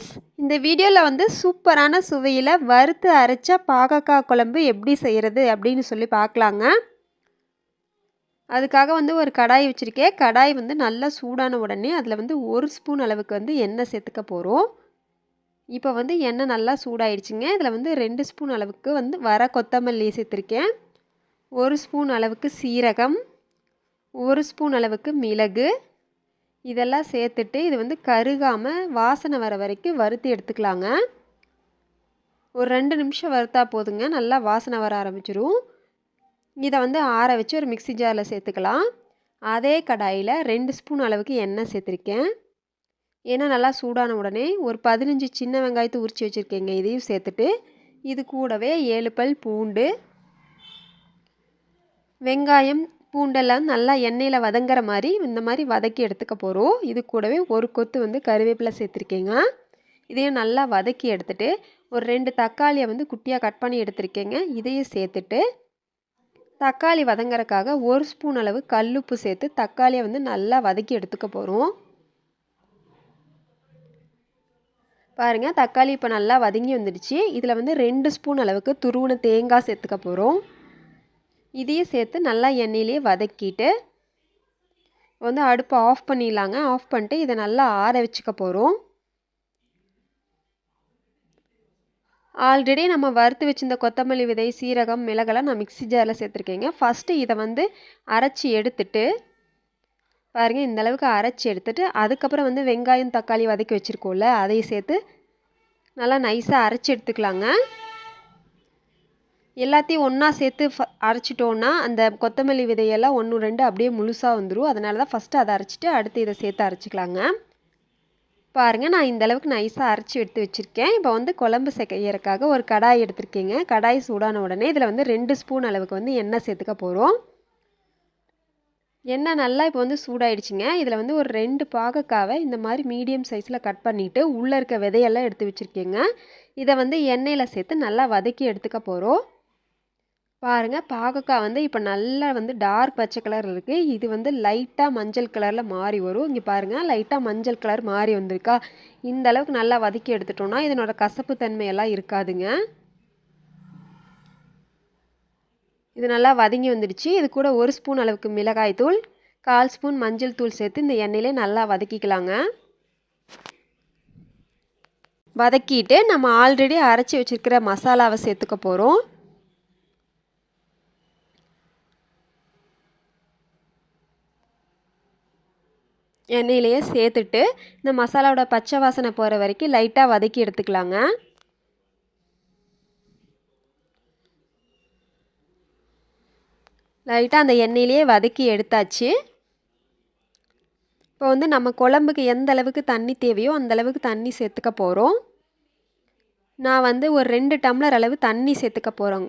Friends இந்த வீடியோவில் வந்து சூப்பரான சுவையில் வறுத்து அரைச்ச பாகக்காய் குழம்பு எப்படி செய்கிறது அப்படின்னு சொல்லி பார்க்கலாங்க அதுக்காக வந்து ஒரு கடாய் வச்சுருக்கேன் கடாய் வந்து நல்லா சூடான உடனே அதில் வந்து ஒரு ஸ்பூன் அளவுக்கு வந்து எண்ணெய் சேர்த்துக்க போகிறோம் இப்போ வந்து எண்ணெய் நல்லா சூடாயிடுச்சுங்க. இதில் வந்து ரெண்டு ஸ்பூன் அளவுக்கு வந்து வர கொத்தமல்லி சேர்த்துருக்கேன். ஒரு ஸ்பூன் அளவுக்கு சீரகம். ஒரு ஸ்பூன் அளவுக்கு மிளகு. இதெல்லாம் சேர்த்துட்டு இது வந்து கருகாமல் வாசனை வர வரைக்கும் வறுத்து எடுத்துக்கலாங்க. ஒரு ரெண்டு நிமிஷம் வறுத்தா போதுங்க. நல்லா வாசனை வர ஆரம்பிச்சிரும். இதை வந்து ஆற வச்சு ஒரு மிக்சி ஜாரில் சேர்த்துக்கலாம். அதே கடாயில் ரெண்டு ஸ்பூன் அளவுக்கு எண்ணெய் சேர்த்துருக்கேன். ஏன்னா நல்லா சூடான உடனே ஒரு பதினஞ்சு சின்ன வெங்காயத்தை உரித்து வச்சுருக்கேங்க. இதையும் சேர்த்துட்டு இது கூடவே ஏழு பல் பூண்டு வெங்காயம் பூண்டெல்லாம் நல்லா எண்ணெயில் வதங்குற மாதிரி இந்த மாதிரி வதக்கி எடுத்துக்க போகிறோம் இது கூடவே ஒரு கொத்து வந்து கருவேப்பிலை சேர்த்துருக்கேங்க. இதையும் நல்லா வதக்கி எடுத்துகிட்டு ஒரு ரெண்டு தக்காளியை வந்து குட்டியாக கட் பண்ணி எடுத்திருக்கேங்க. இதையும் சேர்த்துட்டு தக்காளி வதங்குறக்காக ஒரு ஸ்பூன் அளவு கல்லுப்பு சேர்த்து தக்காளியை வந்து நல்லா வதக்கி எடுத்துக்க போகிறோம் பாருங்கள் தக்காளி இப்போ நல்லா வதங்கி வந்துடுச்சு. இதில் வந்து ரெண்டு ஸ்பூன் அளவுக்கு துருவன தேங்காய் சேர்த்துக்க போகிறோம் இதையும் சேர்த்து நல்லா எண்ணெயிலே வதக்கிட்டு வந்து அடுப்பை ஆஃப் பண்ணிடலாங்க. ஆஃப் பண்ணிட்டு இதை நல்லா ஆற வச்சுக்க போகிறோம் ஆல்ரெடி நம்ம வறுத்து வச்சிருந்த கொத்தமல்லி விதை சீரகம் மிளகெல்லாம் நான் மிக்சி ஜாரில் சேர்த்துருக்கேங்க. ஃபஸ்ட்டு இதை வந்து அரைச்சி எடுத்துட்டு பாருங்கள் இந்த அளவுக்கு அரைச்சி எடுத்துட்டு அதுக்கப்புறம் வந்து வெங்காயம் தக்காளி வதக்கி வச்சுருக்கோம்ல அதையும் சேர்த்து நல்லா நைஸாக அரைச்சி எடுத்துக்கலாங்க. எல்லாத்தையும் ஒன்றா சேர்த்து ஃப அரைச்சிட்டோன்னா அந்த கொத்தமல்லி விதையெல்லாம் ஒன்று ரெண்டு அப்படியே முழுசாக வந்துடும் அதனால தான் ஃபஸ்ட்டு அதை அரைச்சிட்டு அடுத்து இதை சேர்த்து அரைச்சிக்கலாங்க. பாருங்கள் நான் இந்த அளவுக்கு நைஸாக அரைச்சி எடுத்து வச்சுருக்கேன். இப்போ வந்து குழம்பு செய்யறதுக்காக ஒரு கடாய் எடுத்திருக்கேங்க. கடாய் சூடான உடனே இதில் வந்து ரெண்டு ஸ்பூன் அளவுக்கு வந்து எண்ணெய் சேர்த்துக்க போகிறோம் எண்ணெய் நல்லா இப்போ வந்து சூடாயிடுச்சுங்க. இதில் வந்து ஒரு ரெண்டு பாகக்காவை இந்த மாதிரி மீடியம் சைஸில் கட் பண்ணிவிட்டு உள்ளே இருக்க விதையெல்லாம் எடுத்து வச்சுருக்கேங்க. இதை வந்து எண்ணெயில் சேர்த்து நல்லா வதக்கி எடுத்துக்க போகிறோம் பாருங்கள் பாகக்காய் வந்து இப்போ நல்லா வந்து டார்க் பச்சை கலர் இருக்குது இது வந்து லைட்டாக மஞ்சள் கலரில் மாறி வரும். இங்கே பாருங்கள் லைட்டாக மஞ்சள் கலர் மாறி வந்திருக்கா. இந்த அளவுக்கு நல்லா வதக்கி எடுத்துட்டோம்னா இதனோட கசப்பு தன்மையெல்லாம் இருக்காதுங்க. இது நல்லா வதங்கி வந்துடுச்சு. இது கூட ஒரு ஸ்பூன் அளவுக்கு மிளகாய் தூள் கால் ஸ்பூன் மஞ்சள் தூள் சேர்த்து இந்த எண்ணெயிலே நல்லா வதக்கிக்கலாங்க. வதக்கிட்டு நம்ம ஆல்ரெடி அரைச்சி வச்சுருக்கிற மசாலாவை சேர்த்துக்க போகிறோம் எண்ணெயிலேயே சேர்த்துட்டு இந்த மசாலாவோட பச்சை வாசனை போகிற வரைக்கும் லைட்டாக வதக்கி எடுத்துக்கலாங்க. லைட்டாக அந்த எண்ணெயிலேயே வதக்கி எடுத்தாச்சு. இப்போ வந்து நம்ம குழம்புக்கு எந்த அளவுக்கு தண்ணி தேவையோ அந்த அளவுக்கு தண்ணி சேர்த்துக்க போகிறோம் நான் வந்து ஒரு ரெண்டு டம்ளர் அளவு தண்ணி சேர்த்துக்க போகிறோங்க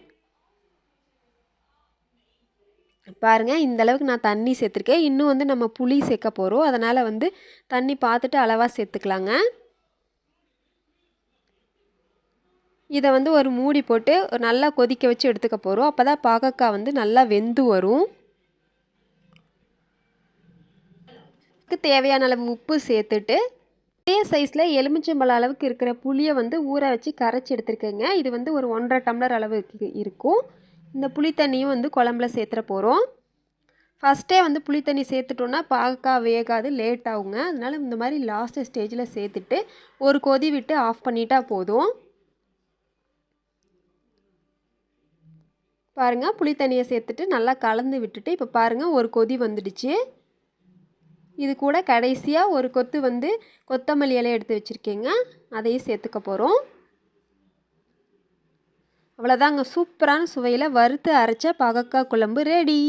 பாருங்கள் இந்த அளவுக்கு நான் தண்ணி சேர்த்துருக்கேன். இன்னும் வந்து நம்ம புளி சேர்க்க போகிறோம் அதனால் வந்து தண்ணி பார்த்துட்டு அளவாக சேர்த்துக்கலாங்க. இதை வந்து ஒரு மூடி போட்டு நல்லா கொதிக்க வச்சு எடுத்துக்க போகிறோம் அப்போ தான் பாகக்காய் வந்து நல்லா வெந்து வரும். தேவையான அளவு உப்பு சேர்த்துட்டு இதே சைஸில் எலுமிச்சம்பழம் அளவுக்கு இருக்கிற புளியை வந்து ஊற வச்சு கரைச்சி எடுத்துருக்கேங்க. இது வந்து ஒரு ஒன்றரை டம்ளர் அளவுக்கு இருக்கும். இந்த புளி தண்ணியும் வந்து குழம்புல சேர்த்துற போகிறோம் ஃபஸ்ட்டே வந்து புளி தண்ணி சேர்த்துட்டோன்னா பாகக்காய் வேகாது லேட் ஆகுங்க. அதனால் இந்த மாதிரி லாஸ்ட்டு ஸ்டேஜில் சேர்த்துட்டு ஒரு கொதி விட்டு ஆஃப் பண்ணிட்டா போதும். பாருங்கள் புளி தண்ணியை சேர்த்துட்டு நல்லா கலந்து விட்டுட்டு இப்போ பாருங்கள் ஒரு கொதி வந்துடுச்சு. இது கூட கடைசியாக ஒரு கொத்து வந்து கொத்தமல்லி இலையை எடுத்து வச்சுருக்கேங்க. அதையும் சேர்த்துக்க போகிறோம் அவ்வளோதாங்க சூப்பரான சுவையில் வறுத்து அரைச்ச பாகக்காய் குழம்பு ரெடி